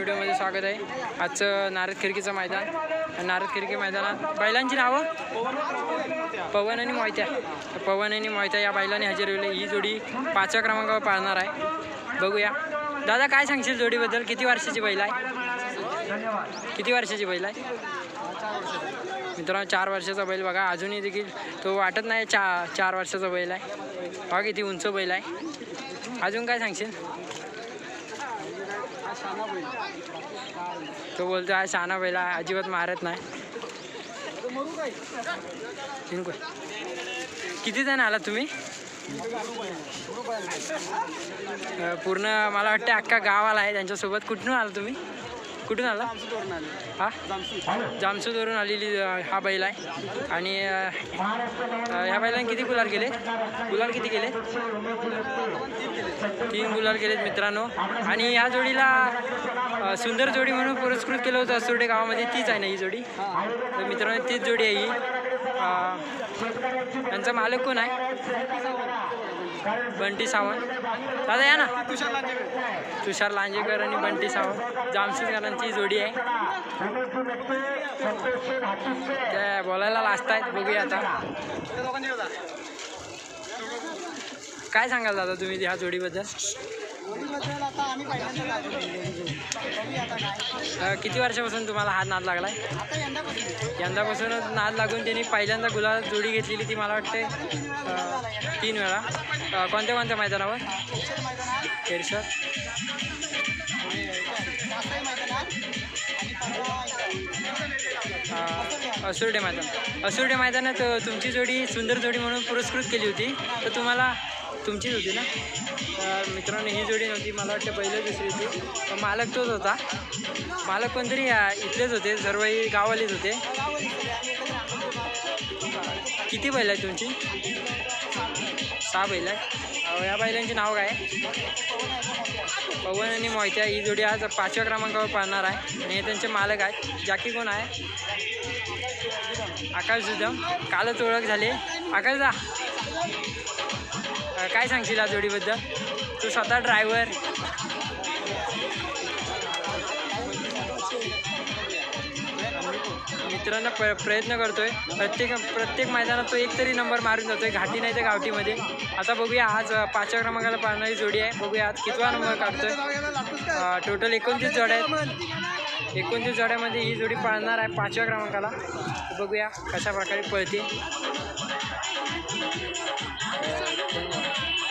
व्हिडिओमध्ये स्वागत आहे. आजचं नारद खिडकीचं मैदान. नारद खिडकी मैदानात बैलांची नावं? पवन आणि मोहित्या. पवन आणि मोहित्या या बैलांनी हजेरी ही जोडी पाचव्या क्रमांकावर पाळणार आहे. बघूया. दादा काय सांगशील जोडीबद्दल? किती वर्षाची बैल आहे? किती वर्षाची बैल आहे? मित्रांनो चार वर्षाचा बैल बघा. अजूनही देखील तो वाटत नाही चा चार वर्षाचा बैल आहे. बघा किती उंच बैल आहे. अजून काय सांगशील? तो बोलतो हा शाना बैल आहे अजिबात मारत नाही. किती जण आला तुम्ही? पूर्ण मला वाटतं अख्खा गाव आला आहे त्यांच्यासोबत कुठून आला तुम्ही? कुठून आला? हा? जामसूदवरून आलेली हा बैल आहे. आणि ह्या बैलांनी किती गुलाल केले? गुलाल किती केले? तीन गुलाल केलेत मित्रांनो. आणि या जोडीला सुंदर जोडी म्हणून पुरस्कृत केलं होतं असुर्डे गावामध्ये. तीच आहे ना ही जोडी? तर मित्रांनो तीच जोडी आहे ही. त्यांचा मालक कोण आहे? बंटी सावंत. दादा या ना. तुषार लांजेकर आणि बंटी सावंत. जामशेदकरांची जोडी आहे. त्या बोलायला लाजत आहेत. बघूया आता. काय सांगाल दादा तुम्ही ह्या जोडीबद्दल? आम्ही पहिल्यांदा अं, किती वर्षापासून तुम्हाला हा नाद लागलाय? आता यंदा बघितलं यंदापासूनच नाद लागून त्यांनी पहिल्यांदा गुलाल जोडी घेतलेली ती मला वाटते अं, तीन वेळा. अं, कोणत्या कोणत्या मैदानावर? मैदानात. केरसर जास्तही मैदानात. आणि परवा असुर्डे मैदान. असुर्डे मैदानात अ, तुमची जोडी सुंदर जोडी म्हणून पुरस्कृत केली होती. तर तुम्हाला तुमचीच होती ना? तर मित्रांनो ही जोडी नव्हती मला वाटतं पहिलं दुसरी होती. पण मालक तोच होता. मालक कोणतरी इथलेच होते सर्वही गावालेच होते. किती बैल आहे तुमची? सहा बैल आहे या बैलांची नाव काय? आहे? पवन आणि मोहित्या ही जोडी आज पाचव्या क्रमांकावर पाळणार आहे. आणि हे त्यांचे मालक आहेत. जाकी कोण आहे? आकाश जुदम कालच ओळख झाली. आकाश दा. काय सांगशील या जोडीबद्दल? तू स्वतः ड्रायव्हर मित्रांनो प्र प्रयत्न करतोय. प्रत्येक प्रत्येक मैदानात तो एक तरी नंबर मारून जातोय. घाटी नाही तर गावठीमध्ये. आता बघूया आज पाचव्या क्रमांकाला पाळणारी जोडी आहे. बघूया आज कितवा नंबर काढतोय टोटल एकोणतीस जोड्या आहेत. एकोणतीस जोड्यामध्ये ही जोडी पाळणार आहे पाचव्या क्रमांकाला. बघूया कशा प्रकारे पळते.